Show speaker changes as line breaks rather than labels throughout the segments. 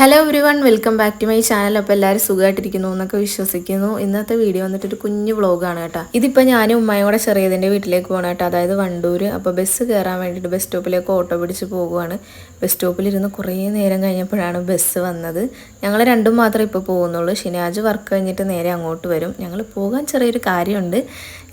Hello everyone welcome back to my channel അപ്പോൾ എല്ലാവരും സുഖമായിട്ടിരിക്കുന്നു എന്നൊക്കെ വിശ്വസിക്കുന്നു. ഇന്നത്തെ വീഡിയോ വന്നിട്ട് ഒരു കുഞ്ഞു വ്ളോഗാണ് കേട്ടോ. ഇതിപ്പോൾ ഞാൻ ഉമ്മയും കൂടെ ചെറിയതിന്റെ വീട്ടിലേക്ക് പോകണം കേട്ടോ. അതായത് വണ്ടൂർ അപ്പോൾ ബസ് കയറാൻ വേണ്ടിയിട്ട് ബസ് സ്റ്റോപ്പിലേക്ക് ഓട്ടോ പിടിച്ച് പോകുവാണ് ബസ് സ്റ്റോപ്പിലിരുന്ന് കുറേ നേരം കഴിഞ്ഞപ്പോഴാണ് ബസ് വന്നത്. ഞങ്ങൾ രണ്ടും മാത്രമേ ഇപ്പോൾ പോകുന്നുള്ളൂ. ഷിനാജ് വർക്ക് കഴിഞ്ഞിട്ട് നേരെ അങ്ങോട്ട് വരും. ഞങ്ങൾ പോകാൻ ചെറിയൊരു കാര്യമുണ്ട്.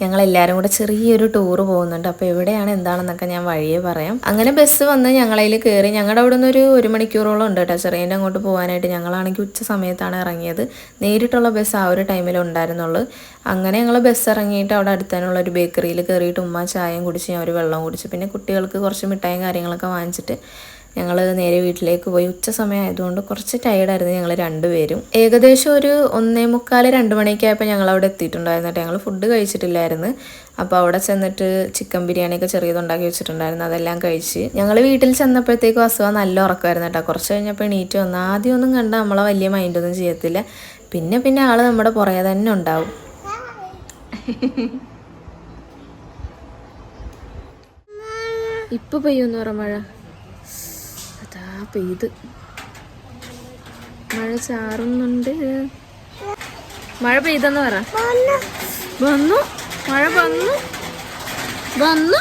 ഞങ്ങൾ എല്ലാവരും കൂടെ ചെറിയൊരു ടൂറ് പോകുന്നുണ്ട്. അപ്പോൾ എവിടെയാണ് എന്താണെന്നൊക്കെ ഞാൻ വഴിയെ പറയാം. അങ്ങനെ ബസ് വന്ന് ഞങ്ങളതിൽ കയറി ഞങ്ങളുടെ അവിടെ നിന്ന് ഒരു ഒരു മണിക്കൂറോളം ഉണ്ട് കേട്ടോ ചെറിയന്റെ അങ്ങോട്ട് പോകാനായിട്ട് ഞങ്ങളാണെങ്കിൽ ഉച്ച സമയത്താണ് ഇറങ്ങിയത്. നേരിട്ടുള്ള ബസ് ആ ഒരു ടൈമിൽ ഉണ്ടായിരുന്നുള്ളൂ. അങ്ങനെ ഞങ്ങൾ ബസ് ഇറങ്ങിയിട്ട് അവിടെ അടുത്തതിനുള്ള ഒരു ബേക്കറിയിൽ കയറിയിട്ട് ഉമ്മ ചായയും കുടിച്ച് ഞാൻ ഒരു വെള്ളം കുടിച്ച്. പിന്നെ കുട്ടികൾക്ക് കുറച്ച് മിഠായും കാര്യങ്ങളൊക്കെ വാങ്ങിച്ചിട്ട് ഞങ്ങൾ നേരെ വീട്ടിലേക്ക് പോയി. ഉച്ച സമയമായതുകൊണ്ട് കുറച്ച് ടയർഡായിരുന്നു ഞങ്ങൾ രണ്ടുപേരും. ഏകദേശം ഒരു ഒന്നേ മുക്കാൽ രണ്ട് മണിയൊക്കെ ആയപ്പോൾ ഞങ്ങൾ അവിടെ എത്തിയിട്ടുണ്ടായിരുന്നു ഞങ്ങൾ ഫുഡ് കഴിച്ചിട്ടില്ലായിരുന്നു. അപ്പോൾ അവിടെ ചെന്നിട്ട് ചിക്കൻ ബിരിയാണിയൊക്കെ ചെറിയതുണ്ടാക്കി വെച്ചിട്ടുണ്ടായിരുന്നു. അതെല്ലാം കഴിച്ച് ഞങ്ങൾ വീട്ടിൽ ചെന്നപ്പോഴത്തേക്കും അസുഖം നല്ല ഉറക്കമായിരുന്നു കേട്ടോ. കുറച്ച് കഴിഞ്ഞപ്പോൾ എണീറ്റ് വന്ന് ആദ്യം ഒന്നും കണ്ട നമ്മളെ വലിയ മൈൻഡൊന്നും ചെയ്യത്തില്ല. പിന്നെ പിന്നെ ആൾ നമ്മുടെ പുറകെ തന്നെ ഉണ്ടാവും. ഇപ്പൊ പെയ്യുന്നു പറ മഴ? അതാ പെയ്ത്. മഴ ചാറുന്നുണ്ട്. മഴ പെയ്തെന്ന് പറ. വന്നു. മഴ വന്നു? വന്നു?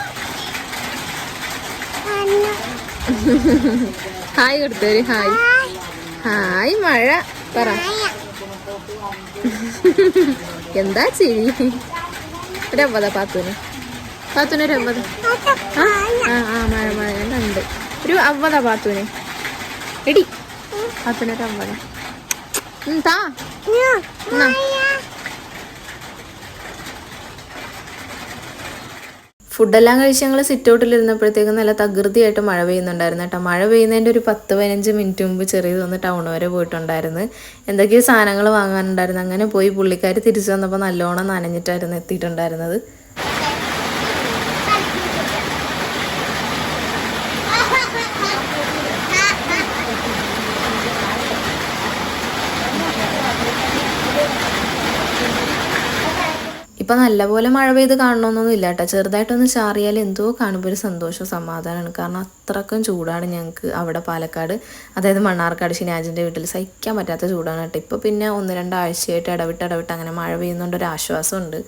Hi കൊടുത്തേര് hi. ഹായ് മഴ. പറ. എന്താ ചിരി? രവത പാത്തൂന് പാത്തൂന് അമ്പത്. ആ ആ മഴ മഴ ഉണ്ട് കണ്ട്. ഒരു അമ്പതാ പാത്തൂന് എടി. താ. ഫുഡെല്ലാം കഴിച്ച് ഞങ്ങൾ സിറ്റ് ഔട്ടിലിരുന്നപ്പോഴത്തേക്കും നല്ല തകൃതിയായിട്ട് മഴ പെയ്യുന്നുണ്ടായിരുന്നു കേട്ടോ. മഴ പെയ്യുന്നതിന്റെ ഒരു പത്ത് പതിനഞ്ച് മിനിറ്റ് മുമ്പ് ചെറിയതൊന്ന് ടൗൺ വരെ പോയിട്ടുണ്ടായിരുന്നു. എന്തൊക്കെയോ സാധനങ്ങൾ വാങ്ങാനുണ്ടായിരുന്നു. അങ്ങനെ പോയി പുള്ളിക്കാർ തിരിച്ചു വന്നപ്പോൾ നല്ലോണം നനഞ്ഞിട്ടായിരുന്നു എത്തിയിട്ടുണ്ടായിരുന്നത്. ഇപ്പം നല്ലപോലെ മഴ പെയ്ത് കാണണമെന്നൊന്നും ഇല്ല കേട്ടോ ചെറുതായിട്ടൊന്ന് ചാറിയാൽ എന്തോ കാണുമ്പോൾ ഒരു സന്തോഷവും സമാധാനമാണ്. കാരണം അത്രക്കും ചൂടാണ് ഞങ്ങൾക്ക് അവിടെ പാലക്കാട്. അതായത് മണ്ണാർക്കാട് ഷിനാജിന്റെ വീട്ടിൽ സഹിക്കാൻ പറ്റാത്ത ചൂടാണ് കേട്ടോ. ഇപ്പോൾ പിന്നെ ഒന്ന് രണ്ടാഴ്ചയായിട്ട് ഇടവിട്ട് ഇടവിട്ട് അങ്ങനെ മഴ പെയ്യുന്നതുകൊണ്ട് ഒരു ആശ്വാസമുണ്ട്.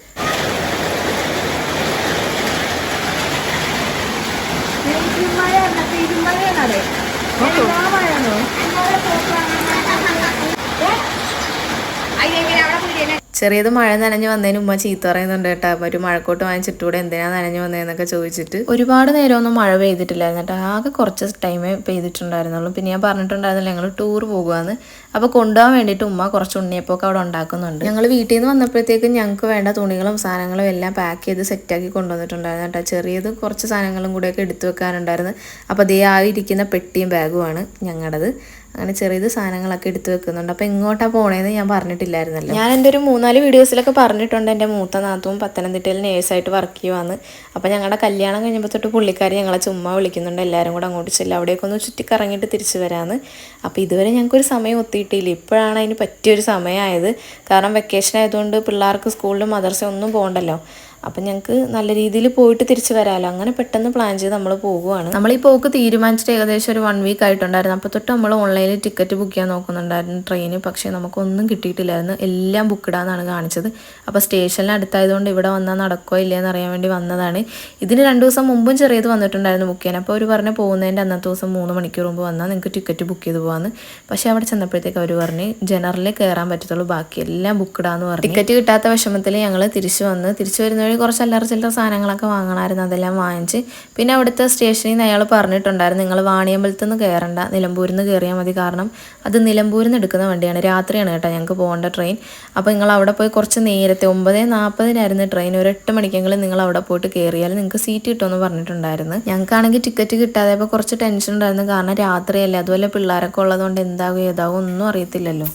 ചെറിയത് മഴ നനഞ്ഞു വന്നതിന് ഉമ്മ ചീത്ത പറയുന്നുണ്ട് കേട്ടോ. ഒരു മഴക്കോട്ട് വാങ്ങിച്ചിട്ടൂടെ എന്തിനാ നനഞ്ഞു വന്നതെന്നൊക്കെ ചോദിച്ചിട്ട് ഒരുപാട് നേരമൊന്നും മഴ പെയ്തിട്ടില്ലായിരുന്നു കേട്ടോ. ആകെ കുറച്ച് ടൈമേ പെയ്തിട്ടുണ്ടായിരുന്നുള്ളൂ. പിന്നെ ഞാൻ പറഞ്ഞിട്ടുണ്ടായിരുന്നില്ല ഞങ്ങൾ ടൂർ പോകുവാന്ന്. അപ്പോൾ കൊണ്ടുപോകാൻ വേണ്ടിയിട്ട് ഉമ്മ കുറച്ച് ഉണ്ണിയപ്പൊക്കെ അവിടെ ഉണ്ടാക്കുന്നുണ്ട്. ഞങ്ങൾ വീട്ടിൽ നിന്ന് വന്നപ്പോഴത്തേക്കും ഞങ്ങൾക്ക് വേണ്ട തുണികളും സാധനങ്ങളും എല്ലാം പാക്ക് ചെയ്ത് സെറ്റാക്കി കൊണ്ടുവന്നിട്ടുണ്ടായിരുന്നു കേട്ടോ. ചെറിയത് കുറച്ച് സാധനങ്ങളും കൂടെയൊക്കെ എടുത്തു വെക്കാനുണ്ടായിരുന്നു. അപ്പോൾ ദേ ആയിരിക്കുന്ന പെട്ടിയും ബാഗുമാണ് ഞങ്ങളുടേത് അങ്ങനെ ചെറിയത് സാധനങ്ങളൊക്കെ എടുത്തു വെക്കുന്നുണ്ട്. അപ്പോൾ എങ്ങോട്ടാണ് പോണേന്ന് ഞാൻ പറഞ്ഞിട്ടില്ലായിരുന്നല്ലോ. ഞാൻ എന്റെ ഒരു മൂന്നാൽ വീഡിയോസിലൊക്കെ പറഞ്ഞിട്ടുണ്ട് എന്റെ മൂത്ത നാത്തും പത്തനംതിട്ടയിൽ നേഴ്സായിട്ട് വർക്ക് ചെയ്യുവാന്ന്. അപ്പോൾ ഞങ്ങളുടെ കല്യാണം കഴിഞ്ഞപ്പോൾ തൊട്ട് പുള്ളിക്കാരി ഞങ്ങളെ ചുമ്മാ വിളിക്കുന്നുണ്ട്. എല്ലാവരും കൂടെ അങ്ങോട്ട് ചെല്ലും അവിടെയൊക്കെ ഒന്ന് ചുറ്റിക്കറങ്ങിയിട്ട് തിരിച്ചു വരാമെന്ന് അപ്പോൾ ഇതുവരെ ഞങ്ങൾക്കൊരു സമയം ഒത്തിയിട്ടില്ല. ഇപ്പോഴാണ് അതിന് പറ്റിയൊരു സമയമായത് കാരണം വെക്കേഷൻ ആയതുകൊണ്ട് പിള്ളേർക്ക് സ്കൂളിലും മദർസ ഒന്നും പോകണ്ടല്ലോ അപ്പം ഞങ്ങൾക്ക് നല്ല രീതിയിൽ പോയിട്ട് തിരിച്ചു വരാമല്ലോ അങ്ങനെ പെട്ടെന്ന് പ്ലാൻ ചെയ്ത് നമ്മൾ പോകുവാണ് നമ്മൾ ഈ പോക്ക് തീരുമാനിച്ചിട്ട് ഏകദേശം ഒരു വൺ വീക്ക് ആയിട്ടുണ്ടായിരുന്നു. അപ്പോൾ തൊട്ട് നമ്മൾ ഓൺലൈനിൽ ടിക്കറ്റ് ബുക്ക് ചെയ്യാൻ നോക്കുന്നുണ്ടായിരുന്നു ട്രെയിന് പക്ഷേ നമുക്കൊന്നും കിട്ടിയിട്ടില്ലായിരുന്നു. എല്ലാം ബുക്കിടാന്നാണ് കാണിച്ചത്. അപ്പോൾ സ്റ്റേഷനിൽ അടുത്തായതുകൊണ്ട് ഇവിടെ വന്നാൽ നടക്കുമോ ഇല്ലയെന്ന് അറിയാൻ വേണ്ടി വന്നതാണ്. ഇതിന് രണ്ട് ദിവസം മുമ്പും ചെറിയത് വന്നിട്ടുണ്ടായിരുന്നു ബുക്ക് ചെയ്യാൻ അപ്പോൾ അവർ പറഞ്ഞ് പോകുന്നതിന്റെ അന്നത്തെ ദിവസം മൂന്ന് മണിക്കൂർ മുമ്പ് വന്നാൽ നിങ്ങൾക്ക് ടിക്കറ്റ് ബുക്ക് ചെയ്ത് പോകാമെന്ന് പക്ഷേ അവിടെ ചെന്നപ്പോഴത്തേക്ക് അവർ പറഞ്ഞ് ജനറലിൽ കയറാൻ പറ്റത്തുള്ളൂ. ബാക്കി എല്ലാം ബുക്കിടാന്ന് പറഞ്ഞു. ടിക്കറ്റ് കിട്ടാത്ത വിഷമത്തിൽ ഞങ്ങൾ തിരിച്ചു വന്ന് തിരിച്ചു വരുന്ന വഴി കുറച്ച് അല്ലറ ചില്ലറ സാധനങ്ങളൊക്കെ വാങ്ങണമായിരുന്നു. അതെല്ലാം വാങ്ങിച്ച് പിന്നെ അവിടുത്തെ സ്റ്റേഷനിൽ നിന്ന് അയാൾ പറഞ്ഞിട്ടുണ്ടായിരുന്നു നിങ്ങൾ വാണിയമ്പലത്തിൽ നിന്ന് കയറണ്ട നിലമ്പൂരിൽ നിന്ന് കയറിയാൽ മതി. കാരണം അത് നിലമ്പൂരിൽ നിന്ന് എടുക്കുന്ന വണ്ടിയാണ്. രാത്രിയാണ് കേട്ടോ ഞങ്ങൾക്ക് പോകേണ്ട ട്രെയിൻ അപ്പോൾ നിങ്ങൾ അവിടെ പോയി കുറച്ച് നേരത്തെ ഒമ്പത് നാൽപ്പതിനായിരുന്നു ട്രെയിൻ ഒരു എട്ട് മണിക്കെങ്കിലും നിങ്ങൾ അവിടെ പോയിട്ട് കയറിയാൽ നിങ്ങൾക്ക് സീറ്റ് കിട്ടുമെന്ന് പറഞ്ഞിട്ടുണ്ടായിരുന്നു. ഞങ്ങൾക്കാണെങ്കിൽ ടിക്കറ്റ് കിട്ടാതെ ഇപ്പോൾ കുറച്ച് ടെൻഷൻ ഉണ്ടായിരുന്നു. കാരണം രാത്രിയല്ലേ. അതുപോലെ പിള്ളേരൊക്കെ ഉള്ളതുകൊണ്ട് എന്താകും ഏതാകും ഒന്നും അറിയത്തില്ലല്ലോ.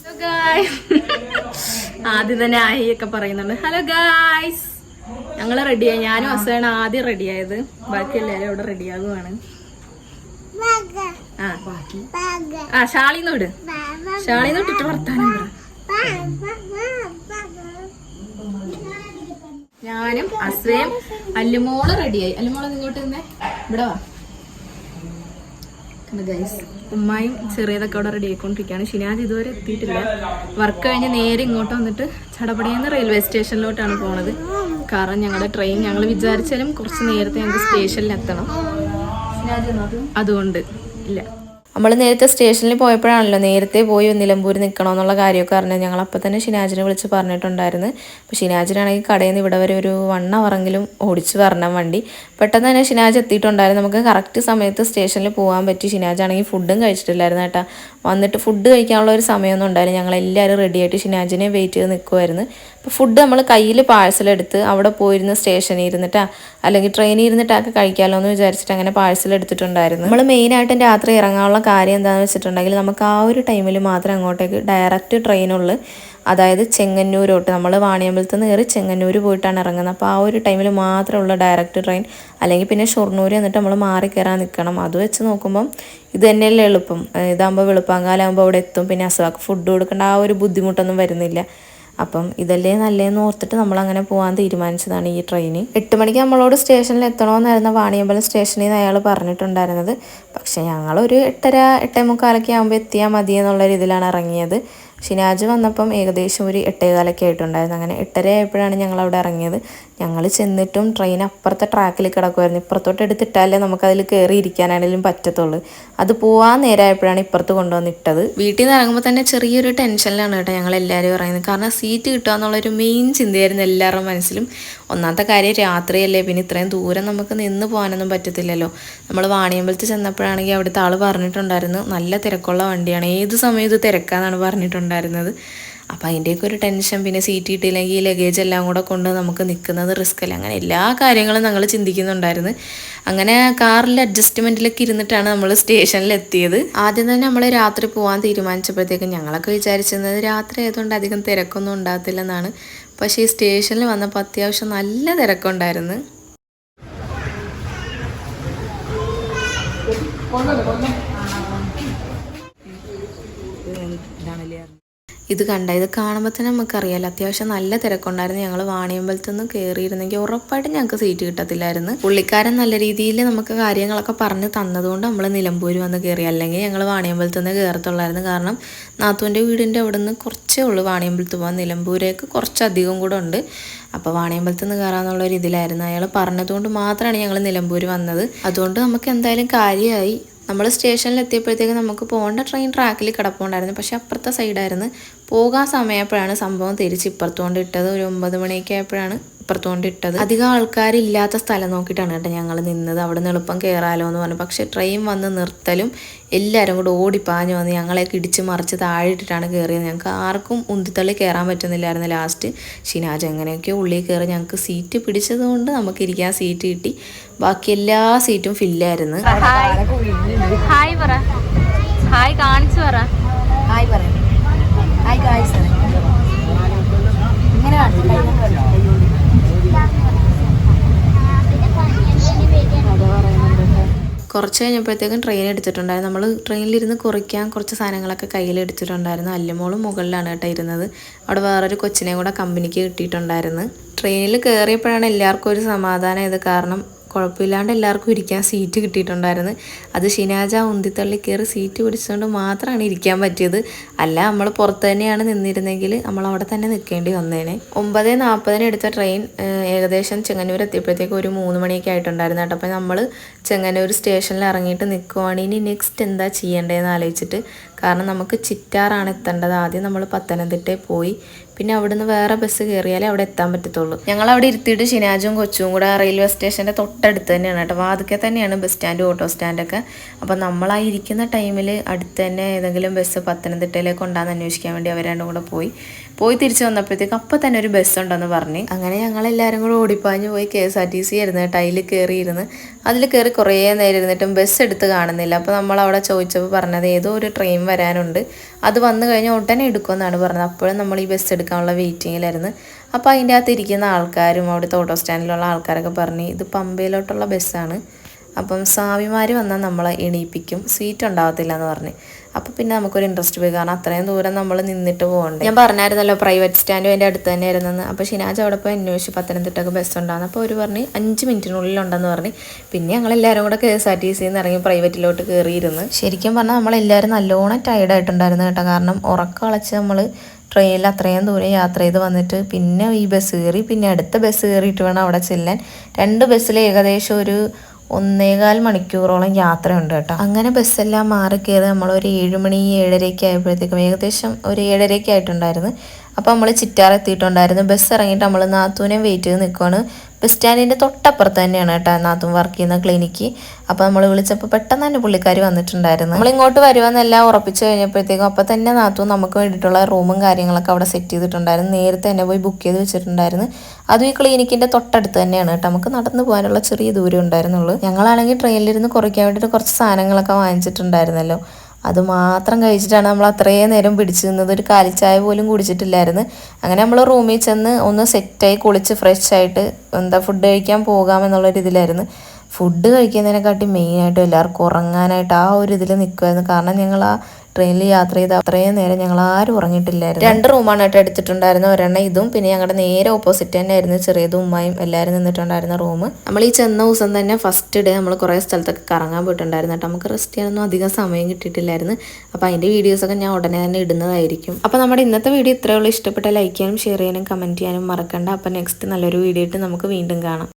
ആദ്യം തന്നെ ആയി ഒക്കെ പറയുന്നുണ്ട്. ഹലോ ഗായ്സ് ഞങ്ങൾ റെഡിയായി ഞാനും അസയാണ് ആദ്യം റെഡിയായത് ബാക്കി എല്ലാവരും അവിടെ റെഡിയാകുവാണ് ആ ഷാളിന്നോട് ഷാളിന്നോട് ഇട്ട് വർത്താനം ഞാനും അസയും അല്ലുമോൾ റെഡിയായി അല്ലുമോൾ ഇങ്ങോട്ട് നിന്നേ ഇവിടെ വാ.
ഗൈസ് ഉമ്മായും ചെറിയതൊക്കെ അവിടെ റെഡി ആയിക്കൊണ്ടിരിക്കുകയാണ്. ഷിനാജ് ഇതുവരെ എത്തിയിട്ടില്ല. വർക്ക് കഴിഞ്ഞ് നേരെ ഇങ്ങോട്ട് വന്നിട്ട് ചടപടയെന്ന് റെയിൽവേ സ്റ്റേഷനിലോട്ടാണ് പോണത്. കാരണം ഞങ്ങളുടെ ട്രെയിൻ ഞങ്ങൾ വിചാരിച്ചാലും കുറച്ച് നേരത്തെ ഞങ്ങൾക്ക് സ്റ്റേഷനിൽ എത്തണം. അതുകൊണ്ട് ഇല്ല.
നമ്മൾ നേരത്തെ സ്റ്റേഷനിൽ പോയപ്പോഴാണല്ലോ നേരത്തെ പോയി നിലമ്പൂർ നിൽക്കണമെന്നുള്ള കാര്യമൊക്കെ അറിഞ്ഞത്. ഞങ്ങൾ അപ്പോൾ തന്നെ ഷിനാജിനെ വിളിച്ച് പറഞ്ഞിട്ടുണ്ടായിരുന്നു. അപ്പോൾ ഷിനാജിനാണെങ്കിൽ കടയിൽ നിന്ന് ഇവിടെ വരെ ഒരു വൺ അവറെങ്കിലും ഓടിച്ച് വരണം വണ്ടി. പെട്ടെന്ന് തന്നെ ഷിനാജ് എത്തിയിട്ടുണ്ടായിരുന്നു. നമുക്ക് കറക്റ്റ് സമയത്ത് സ്റ്റേഷനിൽ പോകാൻ പറ്റി. ഷിനാജാണെങ്കിൽ ഫുഡും കഴിച്ചിട്ടില്ലായിരുന്നു കേട്ടോ. വന്നിട്ട് ഫുഡ് കഴിക്കാനുള്ള ഒരു സമയമൊന്നും ഉണ്ടായിരുന്നു ഞങ്ങൾ എല്ലാവരും റെഡിയായിട്ട് ഷിനാജിനെ വെയിറ്റ് ചെയ്ത് നിൽക്കുമായിരുന്നു അപ്പോൾ ഫുഡ് നമ്മൾ കയ്യിൽ പാഴ്സലെടുത്ത് അവിടെ പോയിരുന്ന സ്റ്റേഷനിൽ ഇരുന്നിട്ടാ അല്ലെങ്കിൽ ട്രെയിനിൽ ഇരുന്നിട്ടൊക്കെ കഴിക്കാമല്ലോ എന്ന് വിചാരിച്ചിട്ട് അങ്ങനെ പാഴ്സൽ എടുത്തിട്ടുണ്ടായിരുന്നു. നമ്മൾ മെയിനായിട്ടും രാത്രി ഇറങ്ങാനുള്ള കാര്യം എന്താണെന്ന് വെച്ചിട്ടുണ്ടെങ്കിൽ നമുക്ക് ആ ഒരു ടൈമിൽ മാത്രം അങ്ങോട്ടേക്ക് ഡയറക്റ്റ് ട്രെയിനുള്ളു അതായത് ചെങ്ങന്നൂരോട്ട്. നമ്മൾ വാണിയമ്പലത്ത് നിന്ന് കയറി ചെങ്ങന്നൂർ പോയിട്ടാണ് ഇറങ്ങുന്നത്. അപ്പോൾ ആ ഒരു ടൈമിൽ മാത്രമുള്ള ഡയറക്റ്റ് ട്രെയിൻ അല്ലെങ്കിൽ പിന്നെ ഷൊർണൂർ എന്നിട്ട് നമ്മൾ മാറി കയറാൻ നിൽക്കണം അത് വെച്ച് നോക്കുമ്പം ഇത് തന്നെയല്ലേ എളുപ്പം. ഇതാകുമ്പോൾ വെളുപ്പാങ്കാലാകുമ്പോൾ അവിടെ എത്തും. പിന്നെ അസുഖം ഫുഡ് കൊടുക്കേണ്ട ആ ഒരു ബുദ്ധിമുട്ടൊന്നും വരുന്നില്ല. അപ്പം ഇതല്ലേ നല്ലതെന്ന് ഓർത്തിട്ട് നമ്മൾ അങ്ങനെ പോകാൻ തീരുമാനിച്ചതാണ് ഈ ട്രെയിൻ എട്ട് മണിക്ക് നമ്മളോട് സ്റ്റേഷനിൽ എത്തണമെന്നായിരുന്നു വാണിയമ്പലം സ്റ്റേഷനിൽ നിന്ന് അയാൾ പറഞ്ഞിട്ടുണ്ടായിരുന്നത്. പക്ഷേ ഞങ്ങളൊരു എട്ടര എട്ടേ മുക്കാലൊക്കെ ആകുമ്പോൾ എത്തിയാൽ മതി എന്നുള്ള രീതിയിലാണ് ഇറങ്ങിയത്. ഷിനാജ് വന്നപ്പം ഏകദേശം ഒരു എട്ടേകാലൊക്കെ ആയിട്ടുണ്ടായിരുന്നു. അങ്ങനെ എട്ടര ആയപ്പോഴാണ് ഞങ്ങൾ അവിടെ ഇറങ്ങിയത്. ഞങ്ങൾ ചെന്നിട്ടും ട്രെയിൻ അപ്പുറത്തെ ട്രാക്കിൽ കിടക്കുമായിരുന്നു ഇപ്പുറത്തോട്ട് എടുത്തിട്ടാലേ നമുക്കതിൽ കയറി ഇരിക്കാനാണെങ്കിലും പറ്റത്തുള്ളൂ. അത് പോവാൻ നേരമായപ്പോഴാണ് ഇപ്പുറത്ത് കൊണ്ടുവന്നിട്ടത് വീട്ടിൽ നിന്ന് ഇറങ്ങുമ്പോൾ തന്നെ ചെറിയൊരു ടെൻഷനിലാണ് കേട്ടോ ഞങ്ങൾ എല്ലാവരും പറയുന്നത് കാരണം സീറ്റ് കിട്ടുക എന്നുള്ളൊരു മെയിൻ ചിന്തയായിരുന്നു എല്ലാവരുടെ മനസ്സിലും. ഒന്നാമത്തെ കാര്യം രാത്രിയല്ലേ പിന്നെ ഇത്രയും ദൂരം നമുക്ക് നിന്ന് പോകാനൊന്നും പറ്റത്തില്ലല്ലോ. നമ്മൾ വാണിയമ്പലത്തിൽ ചെന്നപ്പോഴാണെങ്കിൽ അവിടുത്തെ ആൾ പറഞ്ഞിട്ടുണ്ടായിരുന്നു നല്ല തിരക്കുള്ള വണ്ടിയാണ് ഏത് സമയത്ത് തിരക്കാന്നാണ് പറഞ്ഞിട്ടുണ്ടായിരുന്നത്. അപ്പോൾ അതിന്റെയൊക്കെ ഒരു ടെൻഷൻ പിന്നെ സീറ്റ് കിട്ടിയില്ലെങ്കിൽ ഈ ലഗേജ് എല്ലാം കൂടെ കൊണ്ട് നമുക്ക് നിൽക്കുന്നത് റിസ്ക് അല്ല? അങ്ങനെ എല്ലാ കാര്യങ്ങളും ഞങ്ങൾ ചിന്തിക്കുന്നുണ്ടായിരുന്നു. അങ്ങനെ കാറിൽ അഡ്ജസ്റ്റ്മെന്റിലൊക്കെ ഇരുന്നിട്ടാണ് നമ്മൾ സ്റ്റേഷനിൽ എത്തിയത് ആദ്യം തന്നെ നമ്മൾ രാത്രി പോകാൻ തീരുമാനിച്ചപ്പോഴത്തേക്കും ഞങ്ങളൊക്കെ വിചാരിച്ചിരുന്നത് രാത്രി ആയതുകൊണ്ട് അധികം തിരക്കൊന്നും ഉണ്ടാകത്തില്ലെന്നാണ്. പക്ഷേ ഈ സ്റ്റേഷനിൽ വന്നപ്പോൾ അത്യാവശ്യം നല്ല തിരക്കുണ്ടായിരുന്നു. ഇത് കണ്ട ഇത് കാണുമ്പോൾ തന്നെ നമുക്കറിയാലോ അത്യാവശ്യം നല്ല തിരക്കുണ്ടായിരുന്നു. ഞങ്ങൾ വാണിയമ്പലത്തിൽ നിന്ന് കയറിയിരുന്നെങ്കിൽ ഉറപ്പായിട്ടും ഞങ്ങൾക്ക് സീറ്റ് കിട്ടത്തില്ലായിരുന്നു. പുള്ളിക്കാരൻ നല്ല രീതിയിൽ നമുക്ക് കാര്യങ്ങളൊക്കെ പറഞ്ഞ് തന്നതുകൊണ്ട് നമ്മൾ നിലമ്പൂർ വന്ന് കയറി അല്ലെങ്കിൽ ഞങ്ങൾ വാണിയമ്പലത്തിൽ നിന്ന് കയറത്തുള്ളായിരുന്നു കാരണം നാത്തൂന്റെ വീടിന്റെ അവിടെ നിന്ന് കുറച്ചേ ഉള്ളൂ വാണിയമ്പലത്ത് പോകാൻ നിലമ്പൂരേക്ക് കുറച്ചധികം കൂടെ ഉണ്ട്. അപ്പോൾ വാണിയമ്പലത്ത് നിന്ന് കയറാന്നുള്ള ഒരു ഇതിലായിരുന്നു. അയാൾ പറഞ്ഞതുകൊണ്ട് മാത്രമാണ് ഞങ്ങൾ നിലമ്പൂർ വന്നത്. അതുകൊണ്ട് നമുക്ക് എന്തായാലും കാര്യമായി നമ്മൾ സ്റ്റേഷനിൽ എത്തിയപ്പോഴത്തേക്ക് നമുക്ക് പോകേണ്ട ട്രെയിൻ ട്രാക്കിൽ കിടപ്പുണ്ടായിരുന്നു. പക്ഷെ അപ്പുറത്തെ സൈഡായിരുന്നു പോകാൻ സമയപ്പോഴാണ് സംഭവം തിരിച്ച് ഇപ്പുറത്തുകൊണ്ട് ഇട്ടത്. ഒരു ഒമ്പത് മണിയൊക്കെ ആയപ്പോഴാണ് ഇപ്പുറത്തുകൊണ്ട് ഇട്ടത് അധികം ആൾക്കാരില്ലാത്ത സ്ഥലം നോക്കിയിട്ടാണ് കേട്ടോ ഞങ്ങൾ നിന്നത്. അവിടെ നിന്ന് എളുപ്പം കയറാലോ എന്ന് പറഞ്ഞു. പക്ഷേ ട്രെയിൻ വന്ന് നിർത്തലും എല്ലാവരും കൂടെ ഓടിപ്പാഞ്ഞു വന്ന് ഞങ്ങളെ ഇടിച്ച് മറിച്ച് താഴെ ഇട്ടിട്ടാണ് കയറിയത് ഞങ്ങൾക്ക് ആർക്കും ഉന്തിത്തള്ളി കയറാൻ പറ്റുന്നില്ലായിരുന്നു ലാസ്റ്റ് ഷിനാജ് എങ്ങനെയൊക്കെയോ ഉള്ളിൽ കയറി ഞങ്ങൾക്ക് സീറ്റ് പിടിച്ചത് കൊണ്ട് നമുക്ക് ഇരിക്കാൻ സീറ്റ് കിട്ടി. ബാക്കി എല്ലാ സീറ്റും ഫില്ലായിരുന്നു
ഹായ് പറ. ഹായ് കാണിച്ചു പറ.
ഹായ് പറ. ഹായ് ഇങ്ങനെ
കുറച്ച് കഴിഞ്ഞപ്പോഴത്തേക്കും ട്രെയിൻ എടുത്തിട്ടുണ്ടായിരുന്നു. നമ്മൾ ട്രെയിനിലിരുന്ന് കുറയ്ക്കാൻ കുറച്ച് സാധനങ്ങളൊക്കെ കയ്യിൽ എടുത്തിട്ടുണ്ടായിരുന്നു. അല്ലുമോളും മുകളിലാണ് കേട്ടോ ഇരുന്നത്. അവിടെ വേറൊരു കൊച്ചിനെ കൂടെ കമ്പനിക്ക് കിട്ടിയിട്ടുണ്ടായിരുന്നു. ട്രെയിനിൽ കയറിയപ്പോഴാണ് എല്ലാവർക്കും ഒരു സമാധാനം. ഇത് കാരണം കുഴപ്പമില്ലാണ്ട് എല്ലാവർക്കും ഇരിക്കാൻ സീറ്റ് കിട്ടിയിട്ടുണ്ടായിരുന്നു. അത് ഷിനാജ ഉന്തിത്തള്ളി കയറി സീറ്റ് പിടിച്ചുകൊണ്ട് മാത്രമാണ് ഇരിക്കാൻ പറ്റിയത്. അല്ല നമ്മൾ പുറത്ത് തന്നെയാണ് നിന്നിരുന്നെങ്കിൽ നമ്മൾ അവിടെ തന്നെ നിൽക്കേണ്ടി വന്നേനെ. ഒമ്പത് നാൽപ്പതിന് എടുത്ത ട്രെയിൻ ഏകദേശം ചെങ്ങന്നൂർ എത്തിയപ്പോഴത്തേക്ക് ഒരു മൂന്ന് മണിയൊക്കെ ആയിട്ടുണ്ടായിരുന്നു കേട്ടോ. അപ്പോൾ നമ്മൾ ചെങ്ങന്നൂർ സ്റ്റേഷനിൽ ഇറങ്ങിയിട്ട് നിൽക്കുവാണ് ഇനി നെക്സ്റ്റ് എന്താ ചെയ്യേണ്ടതെന്ന് ആലോചിച്ചിട്ട് കാരണം നമുക്ക് ചിറ്റാറാണ് എത്തേണ്ടത്. ആദ്യം നമ്മൾ പത്തനംതിട്ടയിൽ പോയി പിന്നെ അവിടുന്ന് വേറെ ബസ് കയറിയാലേ അവിടെ എത്താൻ പറ്റത്തുള്ളൂ. ഞങ്ങൾ അവിടെ ഇരുത്തിയിട്ട് ഷിനാജും കൊച്ചും കൂടെ റെയിൽവേ സ്റ്റേഷന്റെ തൊട്ടടുത്ത് തന്നെയാണ് കേട്ടോ. വാതിക്കെ തന്നെയാണ് ബസ് സ്റ്റാൻഡ് ഓട്ടോ സ്റ്റാൻഡൊക്കെ അപ്പോൾ നമ്മളാ ഇരിക്കുന്ന ടൈമിൽ അടുത്ത് തന്നെ ഏതെങ്കിലും ബസ് പത്തനംതിട്ടയിലേക്ക് ഉണ്ടാകുന്ന അന്വേഷിക്കാൻ വേണ്ടി അവർ രണ്ടും കൂടെ പോയി. പോയി തിരിച്ചു വന്നപ്പോഴത്തേക്ക് അപ്പം തന്നെ ഒരു ബസ് ഉണ്ടെന്ന് പറഞ്ഞ്. അങ്ങനെ ഞങ്ങൾ എല്ലാവരും കൂടെ ഓടിപ്പാഞ്ഞ് പോയി K S R T C ആയിരുന്നു. അതിൽ കയറിയിരുന്ന് അതിൽ കയറി കുറേ നേരം ഇരുന്നിട്ടും ബസ് എടുത്ത് കാണുന്നില്ല. അപ്പോൾ നമ്മൾ അവിടെ ചോദിച്ചപ്പോൾ പറഞ്ഞത് ഏതോ ഒരു ട്രെയിൻ വരാനുണ്ട്. അത് വന്നു കഴിഞ്ഞാൽ ഉടനെ എടുക്കുമെന്നാണ് പറഞ്ഞത്. അപ്പോഴും നമ്മൾ ഈ ബസ് എടുക്കാനുള്ള വെയിറ്റിങ്ങിലായിരുന്നു അപ്പോൾ അതിന്റെ അകത്ത് ഇരിക്കുന്ന ആൾക്കാരും അവിടുത്തെ ഓട്ടോ സ്റ്റാൻഡിലുള്ള ആൾക്കാരൊക്കെ പറഞ്ഞ് ഇത് പമ്പയിലോട്ടുള്ള ബസ്സാണ്. അപ്പം സ്വാമിമാർ വന്നാൽ നമ്മളെ എണീപ്പിക്കും. സീറ്റ് ഉണ്ടാവത്തില്ല എന്ന് പറഞ്ഞ്. അപ്പോൾ പിന്നെ നമുക്കൊരു ഇൻട്രസ്റ്റ് പോയി. കാരണം അത്രയും ദൂരം നമ്മൾ നിന്നിട്ട് പോകണ്ടേ? ഞാൻ പറഞ്ഞായിരുന്നല്ലോ പ്രൈവറ്റ് സ്റ്റാൻഡും എന്റെ അടുത്ത് തന്നെ ആയിരുന്നെന്ന് അപ്പോൾ ഷിനാജ് അവിടെ പോയി അന്വേഷിച്ച്. പത്തനംതിട്ടക്ക് ബസ് ഉണ്ടാകുന്നു അപ്പോൾ ഒരു പറഞ്ഞ് അഞ്ച് മിനിറ്റിനുള്ളിൽ ഉണ്ടെന്ന് പറഞ്ഞ്. പിന്നെ ഞങ്ങൾ എല്ലാവരും കൂടെ കെ എസ് ആർ ടി സിന്ന് ഇറങ്ങി പ്രൈവറ്റിലോട്ട് കയറിയിരുന്നു ശരിക്കും പറഞ്ഞാൽ നമ്മളെല്ലാവരും നല്ലോണം ടയർഡ് ആയിട്ടുണ്ടായിരുന്നു കേട്ടോ. കാരണം ഉറക്കം കളച്ച് നമ്മൾ ട്രെയിനിൽ അത്രയും ദൂരം യാത്ര ചെയ്ത് വന്നിട്ട് പിന്നെ ഈ ബസ് കയറി പിന്നെ അടുത്ത ബസ് കയറിയിട്ട് വേണം അവിടെ ചെല്ലാൻ. രണ്ട് ബസ്സിൽ ഏകദേശം ഒരു ഒന്നേകാൽ മണിക്കൂറോളം യാത്രയുണ്ട് കേട്ടോ. അങ്ങനെ ബസ്സെല്ലാം മാറി കയറി നമ്മൾ ഒരു ഏഴുമണി ഏഴരയ്ക്ക് ആയപ്പോഴത്തേക്കും ഏകദേശം ഒരു ഏഴരയ്ക്ക് ആയിട്ടുണ്ടായിരുന്നു. അപ്പോൾ നമ്മൾ ചിറ്റാർ എത്തിയിട്ടുണ്ടായിരുന്നു. ബസ് ഇറങ്ങിയിട്ട് നമ്മൾ നാത്തൂനെ വെയിറ്റ് ചെയ്ത് നിൽക്കുകയാണ് ബസ് സ്റ്റാൻഡിന്റെ തൊട്ടപ്പുറത്ത് തന്നെയാണ് കേട്ടോ നാത്തും വർക്ക് ചെയ്യുന്ന ക്ലിനിക്ക് അപ്പോൾ നമ്മൾ വിളിച്ചപ്പോൾ പെട്ടെന്ന് തന്നെ പുള്ളിക്കാർ വന്നിട്ടുണ്ടായിരുന്നു. നമ്മൾ ഇങ്ങോട്ട് വരുമെന്നെല്ലാം ഉറപ്പിച്ച് കഴിഞ്ഞപ്പോഴത്തേക്കും അപ്പോൾ തന്നെ നാത്തും നമുക്ക് വേണ്ടിയിട്ടുള്ള റൂമും കാര്യങ്ങളൊക്കെ അവിടെ സെറ്റ് ചെയ്തിട്ടുണ്ടായിരുന്നു. നേരത്തെ തന്നെ പോയി ബുക്ക് ചെയ്ത് വെച്ചിട്ടുണ്ടായിരുന്നു. അതും ഈ ക്ലിനിക്കിന്റെ തൊട്ടടുത്ത് തന്നെയാണ് കേട്ടോ. നമുക്ക് നടന്നു പോകാനുള്ള ചെറിയ ദൂരം ഉണ്ടായിരുന്നുള്ളൂ. ഞങ്ങളാണെങ്കിൽ ട്രെയിനിലിരുന്ന് കുറയ്ക്കാൻ വേണ്ടിയിട്ട് കുറച്ച് സാധനങ്ങളൊക്കെ വാങ്ങിച്ചിട്ടുണ്ടായിരുന്നല്ലോ. അത് മാത്രം കഴിച്ചിട്ടാണ് നമ്മൾ അത്രയും നേരം പിടിച്ചു നിന്നത് ഒരു കാലിച്ചായ പോലും കുടിച്ചിട്ടില്ലായിരുന്നു. അങ്ങനെ നമ്മൾ റൂമിൽ ചെന്ന് ഒന്ന് സെറ്റായി കുളിച്ച് ഫ്രഷ് ആയിട്ട് എന്താ ഫുഡ് കഴിക്കാൻ പോകാമെന്നുള്ളൊരു ഇതിലായിരുന്നു. ഫുഡ് കഴിക്കുന്നതിനെക്കാട്ടി മെയിനായിട്ടും എല്ലാവർക്കും ഉറങ്ങാനായിട്ട് ആ ഒരു ഇതിൽ നിൽക്കുമായിരുന്നു കാരണം ഞങ്ങൾ ആ ട്രെയിനിൽ യാത്ര ചെയ്ത അത്രയും നേരം ഞങ്ങൾ ആരും ഉറങ്ങിയിട്ടില്ലായിരുന്നു. രണ്ട് റൂമാണ് കേട്ടോ എടുത്തിട്ടുണ്ടായിരുന്നു ഒരെണ്ണം ഇതും പിന്നെ ഞങ്ങളുടെ നേരെ ഓപ്പോസിറ്റ് തന്നെ ആയിരുന്നു ചെറിയതും ഉമ്മയും എല്ലാവരും നിന്നിട്ടുണ്ടായിരുന്ന റൂം നമ്മൾ ഈ ചെന്ന ദിവസം തന്നെ ഫസ്റ്റ് ഡേ നമ്മൾ കുറേ സ്ഥലത്തൊക്കെ കറങ്ങാൻ പോയിട്ടുണ്ടായിരുന്നു കേട്ടോ. നമുക്ക് റെസ്റ്റ് ചെയ്യാനൊന്നും അധികം സമയം കിട്ടിയിട്ടില്ലായിരുന്നു. അപ്പോൾ അതിന്റെ വീഡിയോസൊക്കെ ഞാൻ ഉടനെ തന്നെ ഇടുന്നതായിരിക്കും. അപ്പോൾ നമ്മുടെ ഇന്നത്തെ വീഡിയോ ഇത്രയുള്ള ഇഷ്ടപ്പെട്ട ലൈക്ക് ചെയ്യാനും ഷെയർ ചെയ്യാനും കമന്റ് ചെയ്യാനും മറക്കണ്ട. അപ്പോൾ നെക്സ്റ്റ് നല്ലൊരു വീഡിയോ ആയിട്ട് നമുക്ക് വീണ്ടും കാണാം.